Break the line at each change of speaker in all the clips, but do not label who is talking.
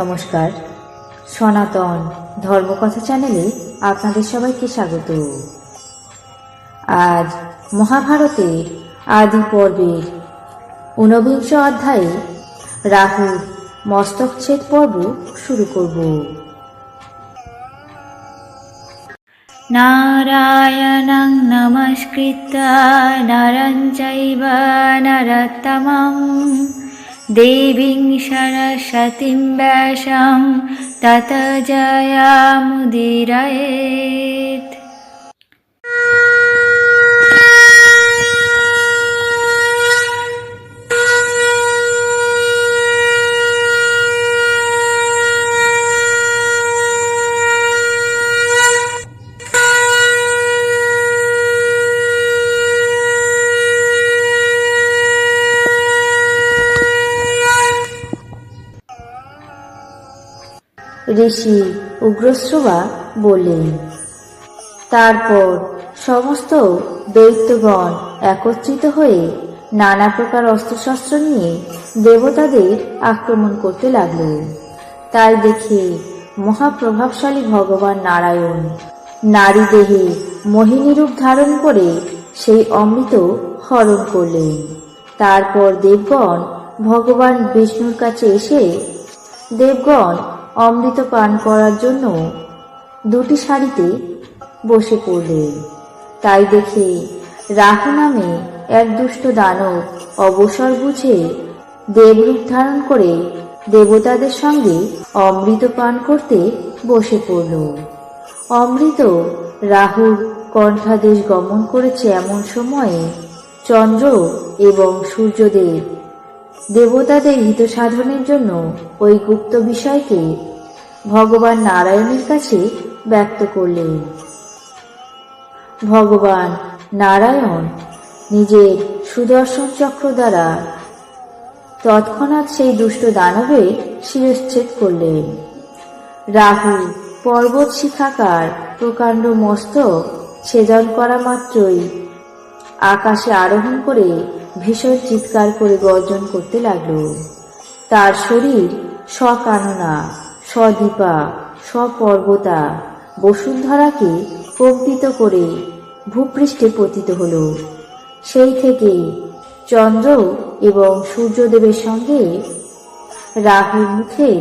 নমস্কার। সনাতন ধর্মকথা চ্যানেলে আপনাদের সবাইকে স্বাগত। আজ মহাভারতের আদি পর্বের ঊনবিংশ অধ্যায়ে রাহুর মস্তকচ্ছেদ পর্ব শুরু করব।
নারায়ণং নমস্কৃত নরঞ্চৈব নরতমম দেবীং সরস্বতীং ব্যাসাং তত জয়ামুদিরয়েত।
ঋষি উগ্রশ্রবা বললেন, তারপর সমস্ত দৈত্যগণ একত্রিত হয়ে নানা প্রকার অস্ত্রশস্ত্র নিয়ে দেবতাদের আক্রমণ করতে লাগল তাই দেখে মহাপ্রভাবশালী ভগবান নারায়ণ নারী দেহে মোহিনী রূপ ধারণ করে সেই অমৃত হরণ করলেন। তারপর দেবগণ ভগবান বিষ্ণুর কাছে এসে দেবগণ অমৃত পান করার জন্য দুটি শাড়িতে বসে পড়লেন তাই দেখে রাহু নামে এক দুষ্ট দানব অবসর বুঝে দেবরূপ ধারণ করে দেবতাদের সঙ্গে অমৃত পান করতে বসে পড়ল। অমৃত রাহুর কণ্ঠাদেশ গমন করেছে এমন সময়ে চন্দ্র এবং সূর্যদেব দেবতাদের হিত সাধনের জন্য ওই গুপ্ত বিষয়কে ভগবান নারায়ণের কাছে ব্যক্ত করলেন। ভগবান নারায়ণ নিজের সুদর্শন চক্র দ্বারা তৎক্ষণাৎ সেই দুষ্ট দানবে শিরচ্ছেদ করলেন। রাহু পর্বত শিখাকার প্রকাণ্ড মস্তক ছেদন করা মাত্রই আকাশে আরোহণ করে ভীষণ চিৎকার করে গর্জন করতে লাগল। তার শরীর স্বকাননা স্বদীপা স্বপর্বতা বসুন্ধরাকে কম্পিত করে ভূপৃষ্ঠে পতিত হল। সেই থেকে চন্দ্র এবং সূর্যদেবের সঙ্গে রাহুর মুখে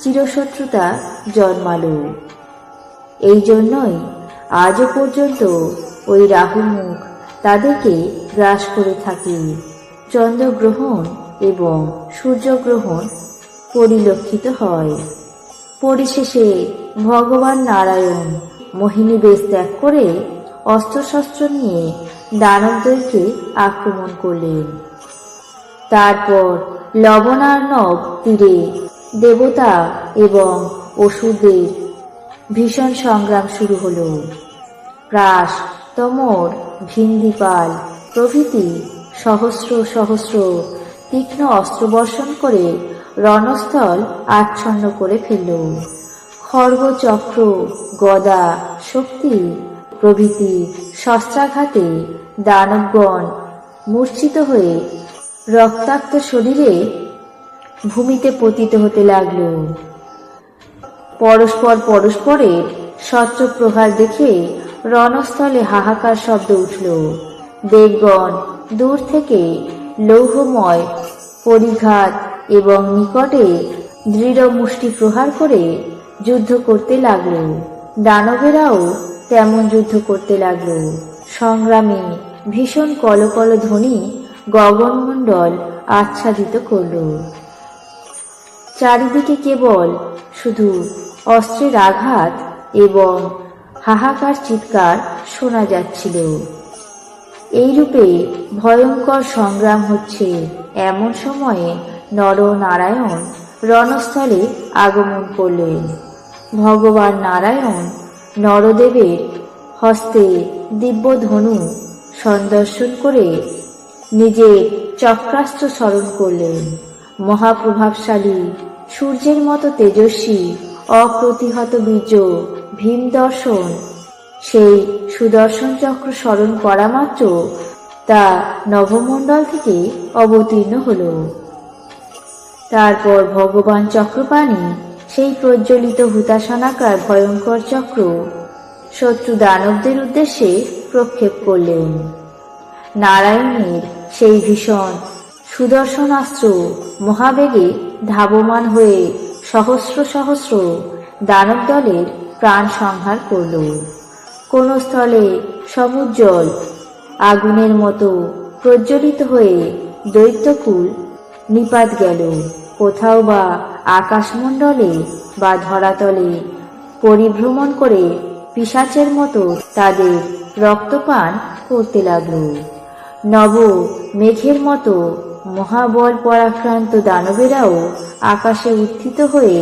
চিরশত্রুতা জন্মালো। এই জন্যই আজও পর্যন্ত ওই রাহু মুখ তাদেরকে গ্রাস করে থাকি। চন্দ্রগ্রহণ এবং সূর্যগ্রহণ পরিলক্ষিত হয়। পরিশেষে ভগবান নারায়ণ মোহিনী বেশ ত্যাগ করে অস্ত্রশস্ত্র নিয়ে দানবদেরকে আক্রমণ করলেন। তারপর লবণার্ণব তীরে দেবতা এবং অসুরদের ভীষণ সংগ্রাম শুরু হলো। প্রাস তমর, ভিন্দিপাল প্রভৃতি সহস্র সহস্র তীক্ষ্ণ অস্ত্রবর্ষণ করে রণস্থল আচ্ছন্ন করে ফেলল। খড়গ, চক্র, গদা, শক্তি, প্রভৃতি শস্ত্রাঘাতে দানবগণ মূর্ছিত হয়ে রক্তাক্ত শরীরে ভূমিতে পতিত হতে লাগল। পরস্পর পরস্পরের স্বচ্ছ প্রহার দেখে রণস্থলে হাহাকার শব্দ উঠল। দেবগণ, দূর থেকে লৌহময়, পরিঘাত এবং নিকটে দৃঢ় মুষ্টি প্রহার করে যুদ্ধ করতে লাগল। দানবেরাও তেমন যুদ্ধ করতে লাগল। সংগ্রামে ভীষণ কলকল ধ্বনি গগনমণ্ডল আচ্ছাদিত করল। চারিদিকে কেবল শুধু অস্ত্রের আঘাত এবং হাহাকার চিৎকার শোনা যাচ্ছিল। এইরূপে ভয়ঙ্কর সংগ্রাম হচ্ছে এমন সময়ে নর নারায়ণ রণস্থলে আগমন করলেন। ভগবান নারায়ণ নরদেবের হস্তে দিব্য ধনু সন্দর্শন করে নিজের চক্রাস্ত্র স্মরণ করলেন। মহাপ্রভাবশালী, সূর্যের মতো তেজস্বী, অপ্রতিহত বীর্য, ভীম দর্শন সেই সুদর্শন চক্র স্মরণ করা মাত্র তা নভমণ্ডল থেকে অবতীর্ণ হল। তারপর ভগবান চক্রপাণি সেই প্রজ্বলিত হুতাশনাকার ভয়ঙ্কর চক্র শত্রু দানবদের উদ্দেশ্যে প্রক্ষেপ করলেন। নারায়ণের সেই ভীষণ সুদর্শনাস্ত্র মহাবেগে ধাবমান হয়ে সহস্র সহস্র দানব দলের প্রাণ সংহার করল। কোন স্থলে সমুজ্জ্বল আগুনের মতো প্রজ্বলিত হয়ে দৈত্যকুল নিপাত গেল। কোথাও বা আকাশমণ্ডলে বা ধরাতলে পরিভ্রমণ করে পিসাচের মতো তাদের রক্তপান করতে লাগল। নব মেঘের মতো মহাবল পরাক্রান্ত দানবেরাও আকাশে উত্থিত হয়ে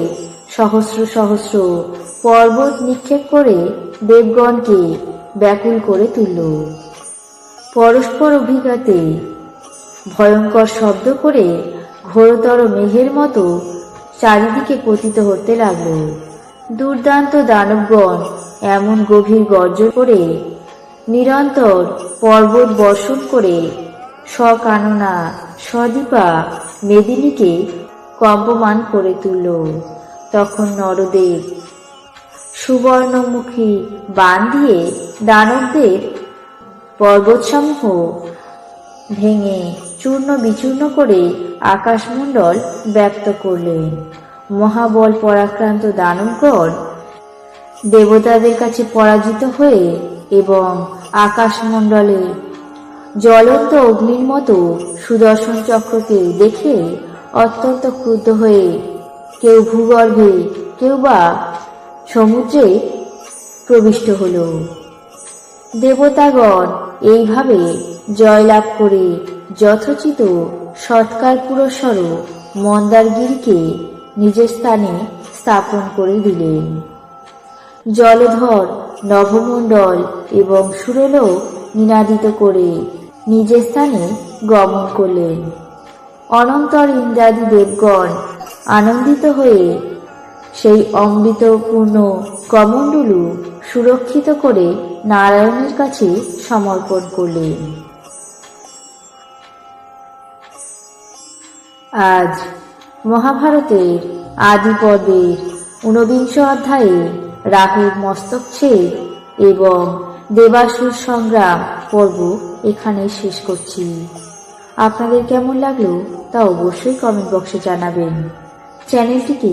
সহস্র সহস্র পর্বত নিক্ষেপ করে দেবগণকে ব্যাকুল করে তুলল। পরস্পর অভিঘাতে ভয়ঙ্কর শব্দ করে ঘোরতর মেঘের মতো চারিদিকে পতিত হতে লাগল। দুর্দান্ত দানবগণ এমন গভীর গর্জন করে নিরন্তর পর্বত বর্ষণ করে সকাননা সদীপা মেদিনীকে কম্পমান করে তুলল। তখন নরদেব সুবর্ণমুখী বান দিয়ে দানবদের পর্বতসমূহ ভেঙে চূর্ণ বিচূর্ণ করে আকাশমণ্ডল ব্যক্ত করলেন। মহাবল পরাক্রান্ত দানবগণ দেবতাদের কাছে পরাজিত হয়ে এবং আকাশমণ্ডলে জ্বলন্ত অগ্নির মতো সুদর্শন চক্রকে দেখে অত্যন্ত ক্রুদ্ধ হয়ে কেউ ভূগর্ভে, কেউ বা সমুদ্রে প্রবিষ্ট হল। দেবতাগণ এইভাবে জয়লাভ করে যথোচিত সৎকার পুরস্বর মন্দারগিরিকে নিজের স্থানে স্থাপন করে দিলেন। জলধর, নভমণ্ডল এবং সুরলোক নিনাদিত করে নিজের স্থানে গমন করলেন। অনন্তর ইন্দ্রাদি দেবগণ আনন্দিত হয়ে সেই অমৃতপূর্ণ কমণ্ডলু সুরক্ষিত করে নারায়ণের কাছে সমর্পণ করলেন। আজ মহাভারতের আদি পর্বের ঊনবিংশ অধ্যায়ে রাহুর মস্তক এবং দেবাসুর সংগ্রাম পর্ব এখানে শেষ করছি। আপনাদের কেমন লাগল তা অবশ্যই কমেন্ট বক্সে জানাবেন। চ্যানেলটিকে